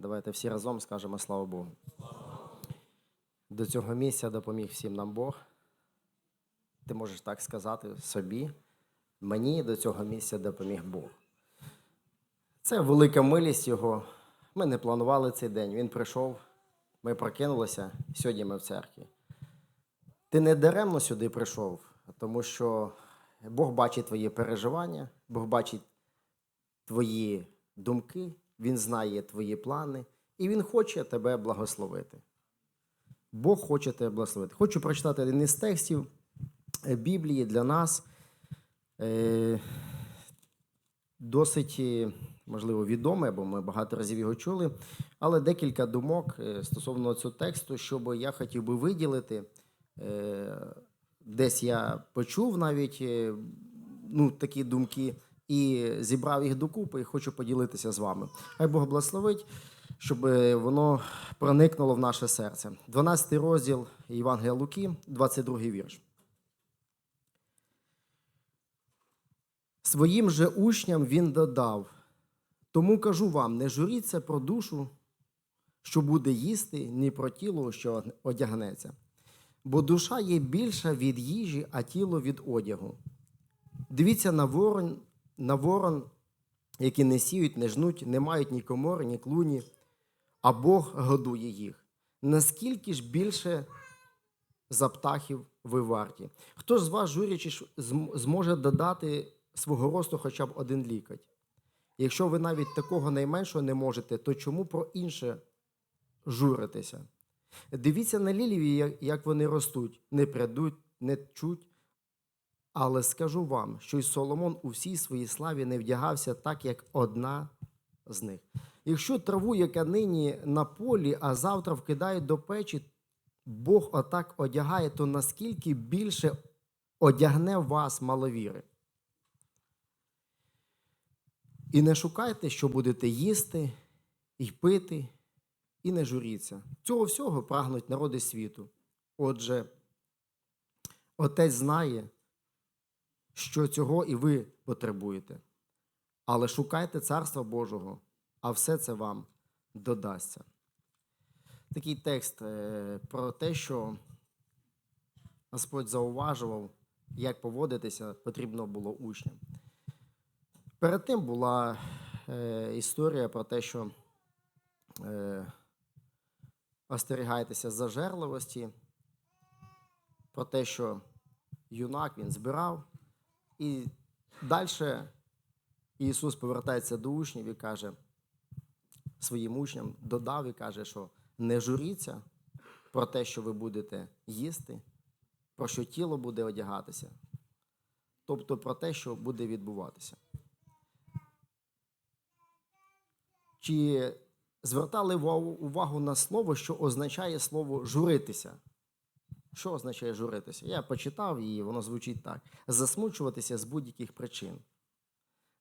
Давайте всі разом скажемо слава Богу. До цього місця допоміг всім нам Бог. Ти можеш так сказати собі. Мені до цього місця допоміг Бог. Це велика милість Його. Ми не планували цей день. Він прийшов, ми прокинулися, сьогодні ми в церкві. Ти не даремно сюди прийшов, тому що Бог бачить твої переживання, Бог бачить твої думки, Він знає твої плани, і Він хоче тебе благословити. Бог хоче тебе благословити. Хочу прочитати один із текстів е, Біблії для нас. Е, Досить, е, можливо, відомий, бо ми багато разів його чули, але декілька думок стосовно цього тексту, щоб я хотів би виділити. Десь я почув навіть ну, такі думки і зібрав їх докупи і хочу поділитися з вами. Хай Бог благословить, щоб е, воно проникнуло в наше серце. 12 розділ Євангелія Луки, 22 вірш. Своїм же учням він додав: тому кажу вам, не журіться про душу, що буде їсти, ні про тіло, що одягнеться. Бо душа є більша від їжі, а тіло від одягу. Дивіться на ворон, на ворон, які не сіють, не жнуть, не мають ні комори, ні клуні, а Бог годує їх. Наскільки ж більше за птахів ви варті? Хто з вас, журячи, зможе додати свого росту хоча б один лікоть? Якщо ви навіть такого найменшого не можете, то чому про інше журитеся? Дивіться на лілії, як вони ростуть, не прядуть, не чуть. Але скажу вам, що й Соломон у всій своїй славі не вдягався так, як одна з них. Якщо траву, яка нині на полі, а завтра вкидають до печі, Бог отак одягає, то наскільки більше одягне вас маловіри? І не шукайте, що будете їсти і пити, і не журіться. Цього всього прагнуть народи світу. Отже, Отець знає, що цього і ви потребуєте. Але шукайте Царства Божого, а все це вам додасться. Такий текст е, про те, що Господь зауважував, як поводитися потрібно було учням. Перед тим була е, історія про те, що е, остерігайтеся зажерливості, про те, що юнак він збирав. І далі Ісус повертається до учнів і каже своїм учням, додав і каже, що не журіться про те, що ви будете їсти, про що тіло буде одягатися, тобто про те, що буде відбуватися. Чи звертали увагу на слово, що означає слово журитися? Що означає журитися? Я почитав і воно звучить так: засмучуватися з будь-яких причин,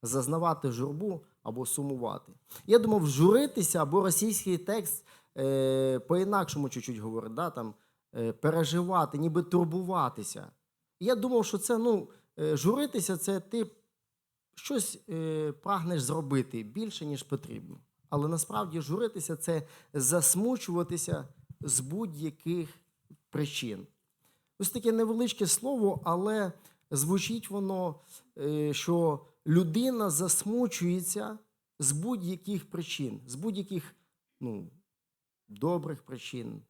зазнавати журбу або сумувати. Я думав, журитися або російський текст е, по-інакшому чуть-чуть говорить, да, там, е, переживати, ніби турбуватися. Я думав, що це ну, е, журитися це ти щось е, прагнеш зробити більше, ніж потрібно. Але насправді журитися це засмучуватися з будь-яких причин. Ось таке невеличке слово, але звучить воно, е, що людина засмучується з будь-яких причин, з будь-яких ну, добрих причин,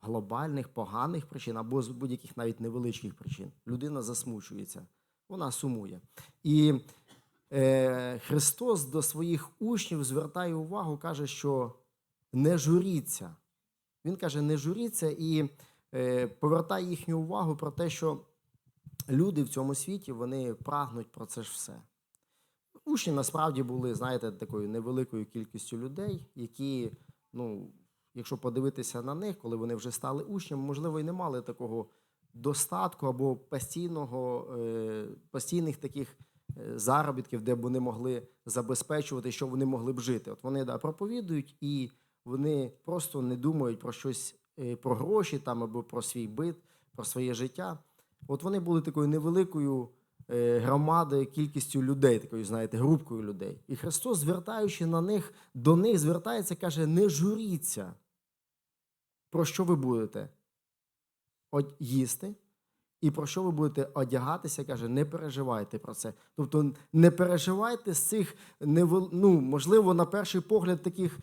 глобальних, поганих причин, або з будь-яких навіть невеличких причин. Людина засмучується, вона сумує. І е, Христос до своїх учнів звертає увагу, каже, що не журіться. Він каже, не журіться і повертає їхню увагу про те, що люди в цьому світі вони прагнуть про це ж все. Учні насправді були, знаєте, такою невеликою кількістю людей, які, ну, якщо подивитися на них, коли вони вже стали учнями, можливо, і не мали такого достатку або постійного, е, постійних таких е, заробітків, де б вони могли забезпечувати, що вони могли б жити. От вони да, проповідують і вони просто не думають про щось, е, про гроші там або про свій бит, про своє життя. От вони були такою невеликою е, громадою, кількістю людей, такою, знаєте, групкою людей. І Христос, звертаючи на них, до них звертається, каже: не журіться. Про що ви будете їсти? І про що ви будете одягатися, каже, не переживайте про це. Тобто не переживайте з цих ну, можливо, на перший погляд таких е,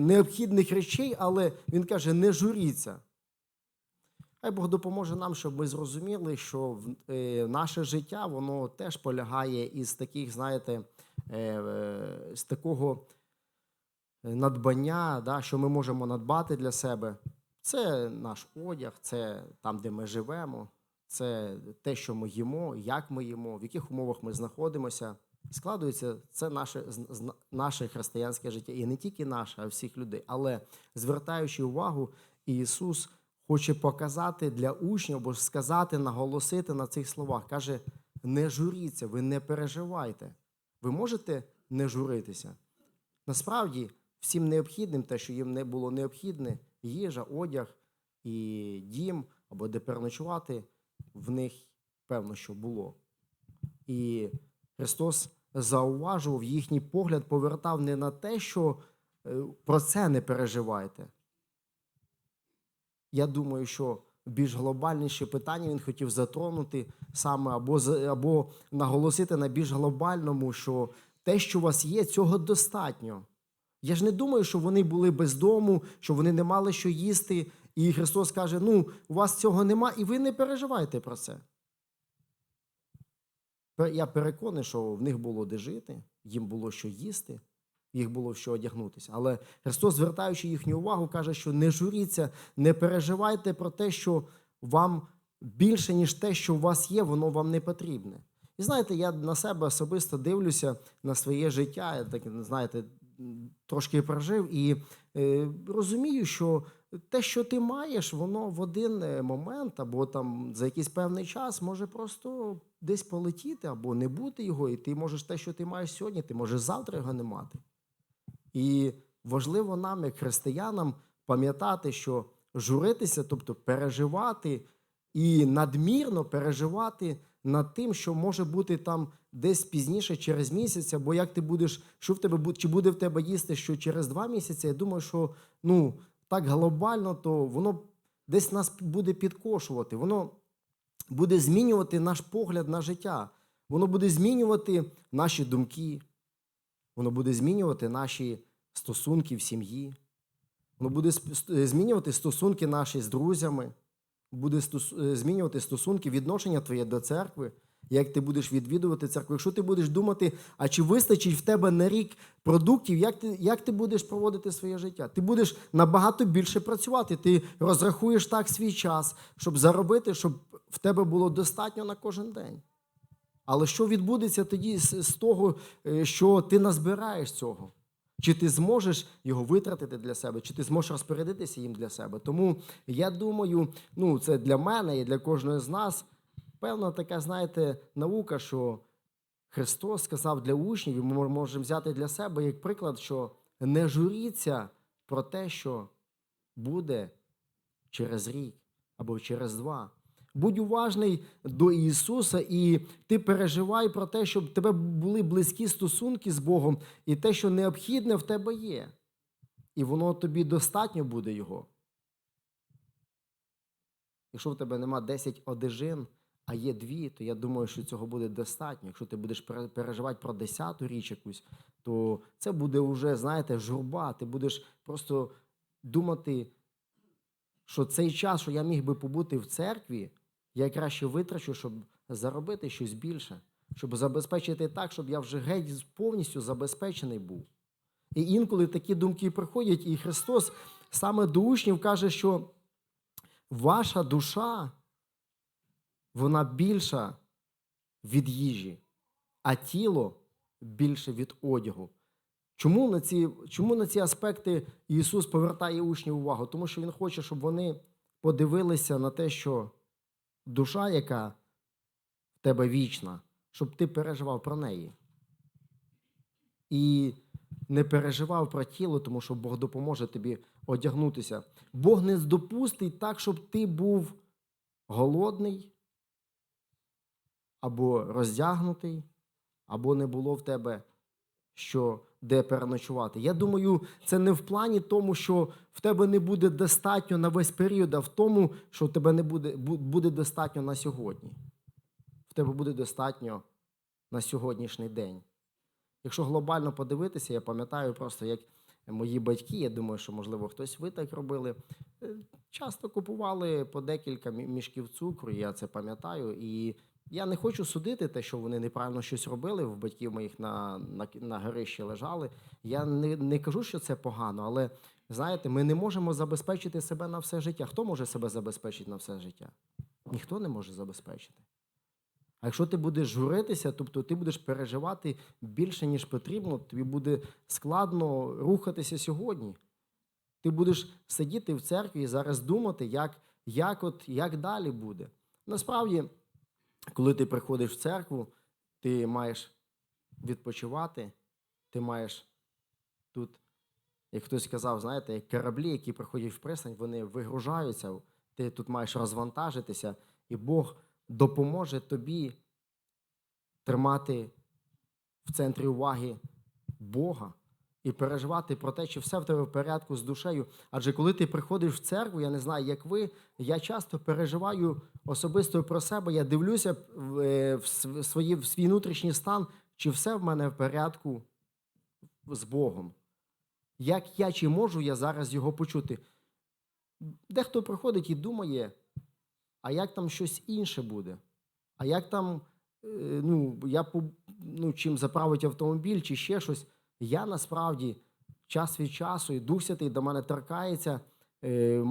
необхідних речей, але він каже, не журіться. Хай Бог допоможе нам, щоб ми зрозуміли, що е, наше життя воно теж полягає із таких, знаєте, е, е, з такого надбання, да, що ми можемо надбати для себе. Це наш одяг, це там, де ми живемо, це те, що ми їмо, як ми їмо, в яких умовах ми знаходимося. Складується це наше, наше християнське життя, і не тільки наше, а всіх людей. Але звертаючи увагу, Ісус хоче показати для учнів або сказати, наголосити на цих словах. Каже: не журіться, ви не переживайте. Ви можете не журитися. Насправді, всім необхідним, те, що їм не було необхідне, їжа, одяг і дім, або де переночувати, в них певно, що було. І Христос зауважував їхній погляд, повертав не на те, що е, про це не переживайте. Я думаю, що більш глобальніше питання він хотів затронути саме або, або наголосити на більш глобальному, що те, що у вас є, цього достатньо. Я ж не думаю, що вони були без дому, що вони не мали що їсти. І Христос каже: ну, у вас цього нема, і ви не переживайте про це. Пе- Я переконаний, що в них було де жити, їм було що їсти, їх було що одягнутися. Але Христос, звертаючи їхню увагу, каже, що не журіться, не переживайте про те, що вам більше, ніж те, що у вас є, воно вам не потрібне. І знаєте, я на себе особисто дивлюся на своє життя, я так, знаєте, трошки прожив і е, розумію, що те, що ти маєш, воно в один е, момент або там за якийсь певний час може просто десь полетіти або не бути його, і ти можеш те, що ти маєш сьогодні, ти можеш завтра його не мати. І важливо нам, як християнам, пам'ятати, що журитися, тобто переживати і надмірно переживати над тим, що може бути там десь пізніше, через місяць, або як ти будеш, що в тебе чи буде в тебе їсти, що через два місяці. Я думаю, що ну так глобально, то воно десь нас буде підкошувати. Воно буде змінювати наш погляд на життя. Воно буде змінювати наші думки, воно буде змінювати наші стосунки в сім'ї, воно буде змінювати стосунки наші з друзями, буде е, змінювати стосунки, відношення твоє до церкви, як ти будеш відвідувати церкву. Якщо ти будеш думати, а чи вистачить в тебе на рік продуктів, як ти, як ти будеш проводити своє життя? Ти будеш набагато більше працювати. Ти розрахуєш так свій час, щоб заробити, щоб в тебе було достатньо на кожен день. Але що відбудеться тоді з, з того, е, що ти назбираєш цього? Чи ти зможеш його витратити для себе, чи ти зможеш розпорядитися їм для себе? Тому я думаю, ну це для мене і для кожного з нас певна така, знаєте, наука, що Христос сказав для учнів, і ми можемо взяти для себе як приклад, що не журіться про те, що буде через рік або через два. Будь уважний до Ісуса, і ти переживай про те, щоб в тебе були близькі стосунки з Богом, і те, що необхідне в тебе є. І воно тобі достатньо буде Його. Якщо в тебе нема 10 одежин, а є дві, то я думаю, що цього буде достатньо. Якщо ти будеш переживати про десяту річ якусь, то це буде вже, знаєте, журба. Ти будеш просто думати, що цей час, що я міг би побути в церкві, я краще витрачу, щоб заробити щось більше, щоб забезпечити так, щоб я вже геть повністю забезпечений був. І інколи такі думки приходять, і Христос саме до учнів каже, що ваша душа, вона більша від їжі, а тіло більше від одягу. Чому на ці, чому на ці аспекти Ісус повертає учнів увагу? Тому що Він хоче, щоб вони подивилися на те, що душа, яка в тебе вічна, щоб ти переживав про неї. І не переживав про тіло, тому що Бог допоможе тобі одягнутися. Бог не допустить так, щоб ти був голодний або роздягнутий, або не було в тебе що де переночувати. Я думаю, це не в плані тому, що в тебе не буде достатньо на весь період, а в тому, що в тебе не буде, буде достатньо на сьогодні. В тебе буде достатньо на сьогоднішній день. Якщо глобально подивитися, я пам'ятаю просто, як мої батьки, я думаю, що, можливо, хтось ви так робили, е, часто купували по декілька мішків цукру, я це пам'ятаю. І я не хочу судити те, що вони неправильно щось робили, в батьків моїх на, на, на горищі лежали. Я не, не кажу, що це погано, але знаєте, ми не можемо забезпечити себе на все життя. Хто може себе забезпечити на все життя? Ніхто не може забезпечити. А якщо ти будеш журитися, тобто ти будеш переживати більше, ніж потрібно, тобі буде складно рухатися сьогодні. Ти будеш сидіти в церкві і зараз думати, як, як, от, як далі буде. Насправді, коли ти приходиш в церкву, ти маєш відпочивати, ти маєш тут, як хтось сказав, знаєте, як кораблі, які приходять в пристань, вони вигружаються, ти тут маєш розвантажитися, і Бог допоможе тобі тримати в центрі уваги Бога і переживати про те, чи все в тебе в порядку з душею. Адже коли ти приходиш в церкву, я не знаю, як ви, я часто переживаю особисто про себе, я дивлюся в, е, в св- свої, в свій внутрішній стан, чи все в мене в порядку з Богом. Як я чи можу я зараз його почути? Дехто приходить і думає, а як там щось інше буде? А як там, е, ну, я ну, чим заправить автомобіль чи ще щось? Я насправді час від часу, і Дух Святий до мене торкається. Е,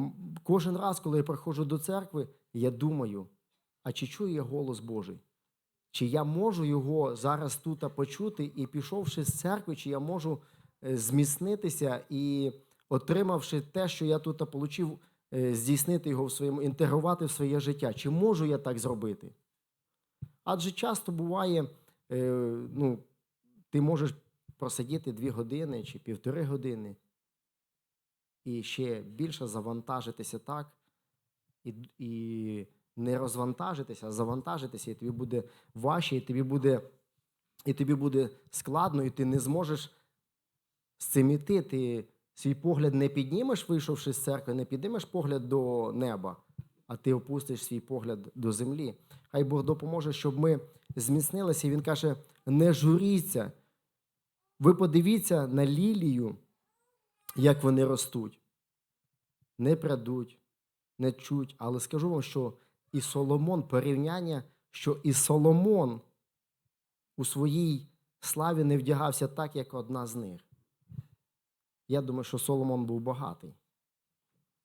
Кожен раз, коли я приходжу до церкви, я думаю, а чи чую я голос Божий? Чи я можу його зараз тут почути і пішовши з церкви, чи я можу е, зміцнитися і, отримавши те, що я тут отримав, здійснити його в своєму, інтегрувати в своє життя? Чи можу я так зробити? Адже часто буває, е, ну, ти можеш просидіти дві години чи півтори години і ще більше завантажитися так, і, і не розвантажитися, а завантажитися, і тобі буде важче, і тобі буде, і тобі буде складно, і ти не зможеш з цим іти. Ти свій погляд не піднімеш, вийшовши з церкви, не піднімеш погляд до неба, а ти опустиш свій погляд до землі. Хай Бог допоможе, щоб ми зміцнилися. І Він каже: не журіться. Ви подивіться на лілію, як вони ростуть. Не прядуть, не чуть. Але скажу вам, що і Соломон порівняння, що і Соломон у своїй славі не вдягався так, як одна з них. Я думаю, що Соломон був багатий.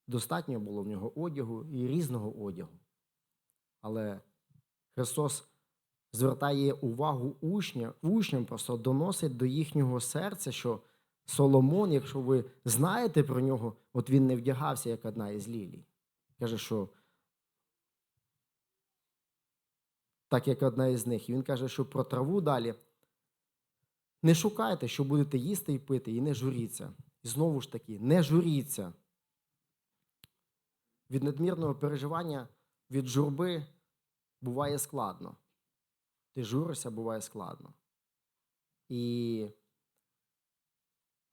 Достатньо було в нього одягу і різного одягу. Але Христос звертає увагу учня, учням, просто доносить до їхнього серця, що Соломон, якщо ви знаєте про нього, от він не вдягався, як одна із лілій. Каже, що так як одна із них. І він каже, що про траву далі. Не шукайте, що будете їсти і пити, і не журіться. І знову ж таки, не журіться. Від надмірного переживання, від журби буває складно. Ти журишся, буває складно. І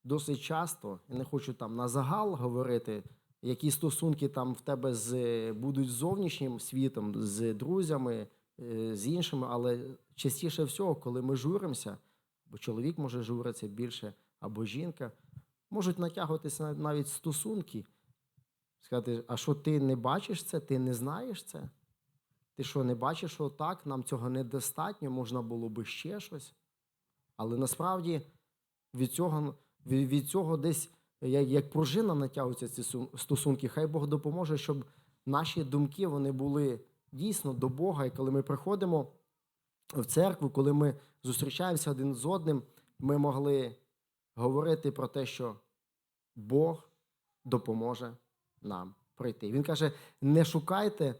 досить часто, я не хочу там на загал говорити, які стосунки там в тебе з, будуть з зовнішнім світом, з друзями, е, з іншими, але частіше всього, коли ми журимося, бо чоловік може журитися більше, або жінка, можуть натягуватися навіть стосунки. Сказати, а що ти не бачиш це, ти не знаєш це? Ти що, не бачиш, що так, нам цього недостатньо, можна було би ще щось. Але насправді від цього, від, цього десь як, як пружина натягуються ці стосунки. Хай Бог допоможе, щоб наші думки вони були дійсно до Бога. І коли ми приходимо в церкву, коли ми зустрічаємося один з одним, ми могли говорити про те, що Бог допоможе нам пройти. Він каже: не шукайте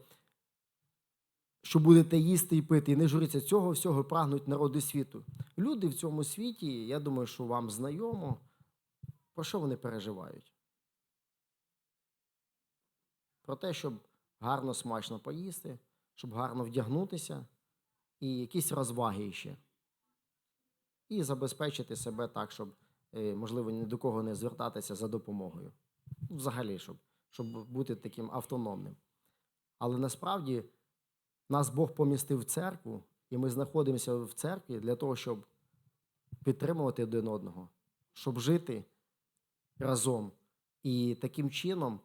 що будете їсти і пити, і не журіться. Цього всього прагнуть народи світу. Люди в цьому світі, я думаю, що вам знайомо, про що вони переживають? Про те, щоб гарно смачно поїсти, щоб гарно вдягнутися і якісь розваги ще. І забезпечити себе так, щоб, е, можливо, ні до кого не звертатися за допомогою. Взагалі, щоб, щоб бути таким автономним. Але насправді нас Бог помістив в церкву, і ми знаходимося в церкві для того, щоб підтримувати один одного, щоб жити разом і таким чином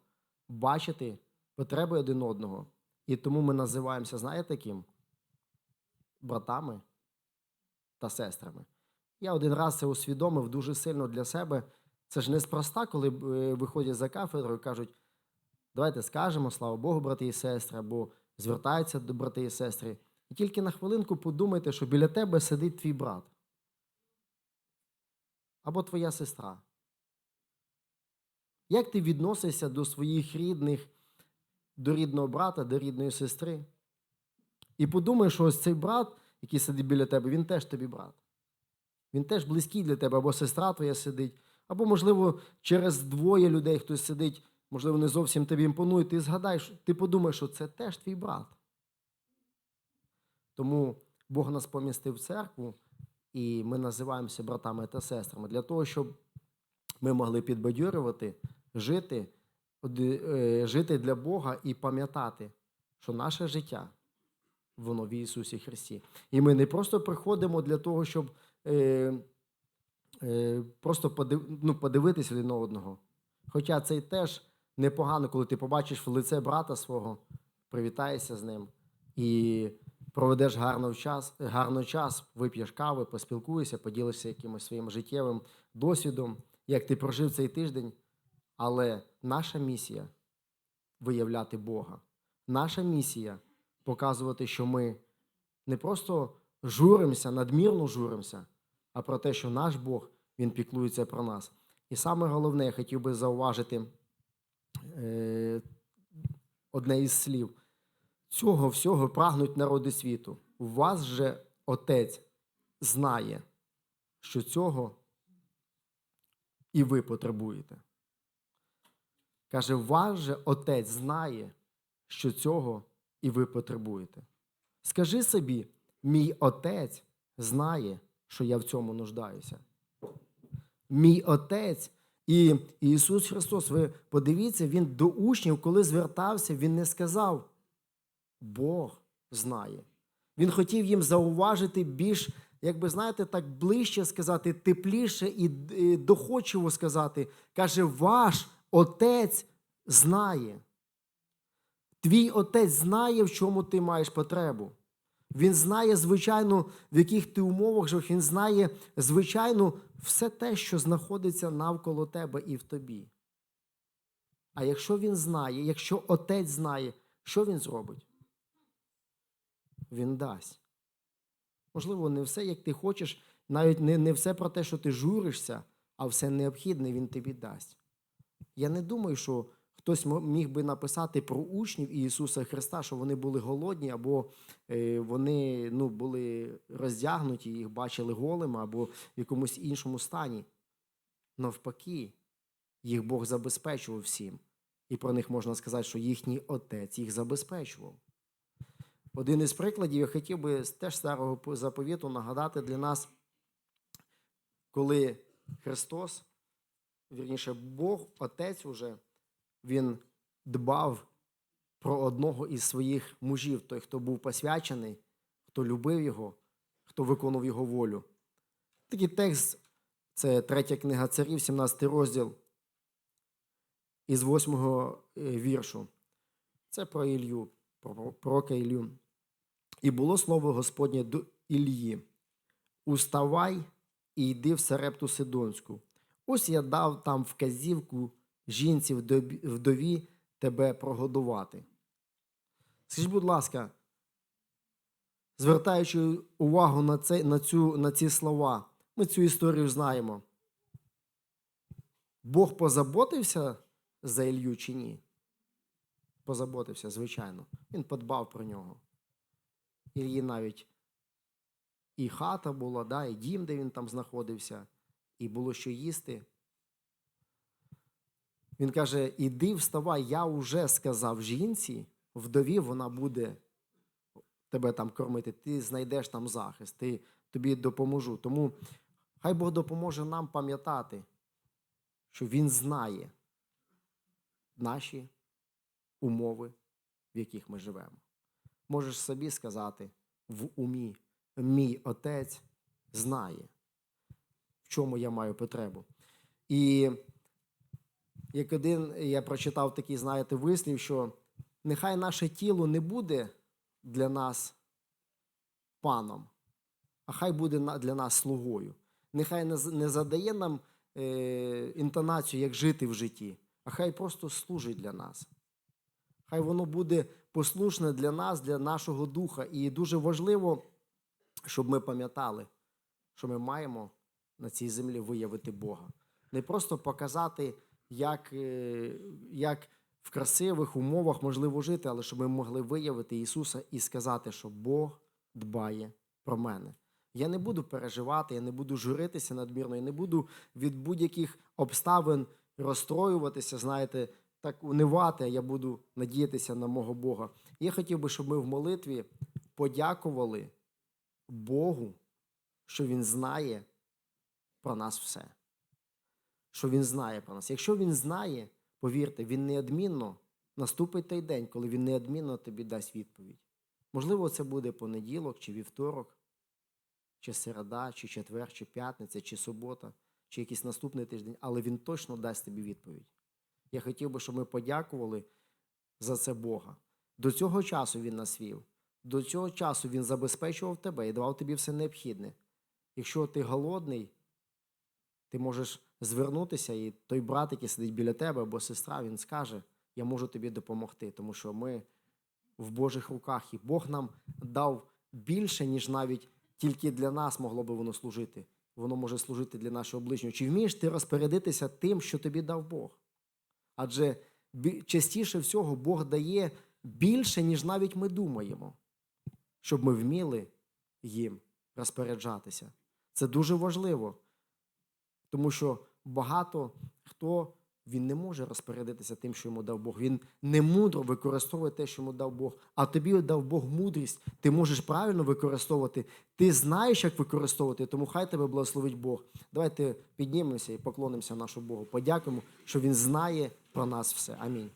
бачити потреби один одного. І тому ми називаємося, знаєте, ким? Братами та сестрами. Я один раз це усвідомив дуже сильно для себе. Це ж неспроста, коли е, виходять за кафедру і кажуть, давайте скажемо, слава Богу, брати і сестри, або звертаються до брати і сестри. І тільки на хвилинку подумайте, що біля тебе сидить твій брат або твоя сестра. Як ти відносишся до своїх рідних, до рідного брата, до рідної сестри? І подумай, що ось цей брат, який сидить біля тебе, він теж тобі брат. Він теж близький для тебе, або сестра твоя сидить, або, можливо, через двоє людей хтось сидить, можливо, не зовсім тобі імпонує. Ти згадаєш, ти подумаєш, що це теж твій брат. Тому Бог нас помістив в церкву, і ми називаємося братами та сестрами для того, щоб ми могли підбадьорювати, жити, е, жити для Бога і пам'ятати, що наше життя воно в Ісусі Христі. І ми не просто приходимо для того, щоб е, е, просто подив, ну, подивитися один одного. Хоча це теж непогано, коли ти побачиш в лице брата свого, привітаєшся з ним і проведеш гарно час, гарно час, вип'єш кави, поспілкуєшся, поділишся якимось своїм життєвим досвідом, як ти прожив цей тиждень. Але наша місія виявляти Бога. Наша місія показувати, що ми не просто журимося, надмірно журимося, а про те, що наш Бог Він піклується про нас. І саме головне, я хотів би зауважити одне із слів. Цього всього прагнуть народи світу. У вас же Отець знає, що цього і ви потребуєте. Каже, ваш же Отець знає, що цього і ви потребуєте. Скажи собі, мій Отець знає, що я в цьому нуждаюся. Мій Отець і Ісус Христос, ви подивіться, Він до учнів, коли звертався, Він не сказав, Бог знає. Він хотів їм зауважити більш, як би знаєте, так ближче сказати, тепліше і доходчиво сказати. Каже, ваш Отець знає. Твій отець знає, в чому ти маєш потребу. Він знає, звичайно, в яких ти умовах живеш. Він знає, звичайно, все те, що знаходиться навколо тебе і в тобі. А якщо він знає, якщо отець знає, що він зробить? Він дасть. Можливо, не все, як ти хочеш, навіть не, не все про те, що ти журишся, а все необхідне він тобі дасть. Я не думаю, що хтось міг би написати про учнів Ісуса Христа, що вони були голодні, або е, вони ну, були роздягнуті, їх бачили голими, або в якомусь іншому стані. Навпаки, їх Бог забезпечував всім. І про них можна сказати, що їхній отець їх забезпечував. Один із прикладів я хотів би теж старого заповіту нагадати для нас, коли Христос, вірніше, Бог, Отець уже, Він дбав про одного із своїх мужів, той, хто був посвячений, хто любив його, хто виконував його волю. Такий текст це третя книга царів, 17 розділ із 8 віршу. Це про Ілью, про пророка Ілью. І було слово Господнє до Ілії: Уставай і йди в Сарепту Сидонську. Ось я дав там вказівку жінці вдові- тебе прогодувати. Скажіть, будь ласка, звертаючи увагу на, це, на, цю, на ці слова, ми цю історію знаємо. Бог позаботився за Ілью чи ні? Позаботився, звичайно. Він подбав про нього. Ілії навіть і хата була, да, і дім, де він там знаходився, і було що їсти. Він каже: Іди, вставай, я вже сказав жінці, вдові вона буде тебе там кормити, ти знайдеш там захист, ти, тобі допоможу. Тому хай Бог допоможе нам пам'ятати, що Він знає наші умови, в яких ми живемо. Можеш собі сказати в умі, мій отець знає, в чому я маю потребу. І як один я прочитав такий, знаєте, вислів, що нехай наше тіло не буде для нас паном, а хай буде для нас слугою. Нехай не, задає нам е, інтонацію, як жити в житті, а хай просто служить для нас. Хай воно буде послушне для нас, для нашого духа. І дуже важливо, щоб ми пам'ятали, що ми маємо на цій землі виявити Бога. Не просто показати, як, е, як в красивих умовах можливо жити, але щоб ми могли виявити Ісуса і сказати, що Бог дбає про мене. Я не буду переживати, я не буду журитися надмірно, я не буду від будь-яких обставин розстроюватися, знаєте, так унивати, а я буду надіятися на мого Бога. Я хотів би, щоб ми в молитві подякували Богу, що Він знає про нас все. Що Він знає про нас. Якщо Він знає, повірте, Він неодмінно наступить той день, коли Він неодмінно тобі дасть відповідь. Можливо, це буде понеділок, чи вівторок, чи середа, чи четвер, чи п'ятниця, чи субота, чи якийсь наступний тиждень, але Він точно дасть тобі відповідь. Я хотів би, щоб ми подякували за це Бога. До цього часу Він нас вів. До цього часу Він забезпечував тебе і давав тобі все необхідне. Якщо ти голодний, ти можеш звернутися, і той брат, який сидить біля тебе, або сестра, він скаже: Я можу тобі допомогти, тому що ми в Божих руках, і Бог нам дав більше, ніж навіть тільки для нас могло би воно служити. Воно може служити для нашого ближнього. Чи вмієш ти розпорядитися тим, що тобі дав Бог? Адже частіше всього Бог дає більше, ніж навіть ми думаємо, щоб ми вміли їм розпоряджатися. Це дуже важливо, тому що багато хто він не може розпорядитися тим, що йому дав Бог. Він не мудро використовує те, що йому дав Бог. А тобі дав Бог мудрість. Ти можеш правильно використовувати. Ти знаєш, як використовувати, тому хай тебе благословить Бог. Давайте піднімемося і поклонимося нашому Богу. Подякуємо, що Він знає про нас все. Амінь.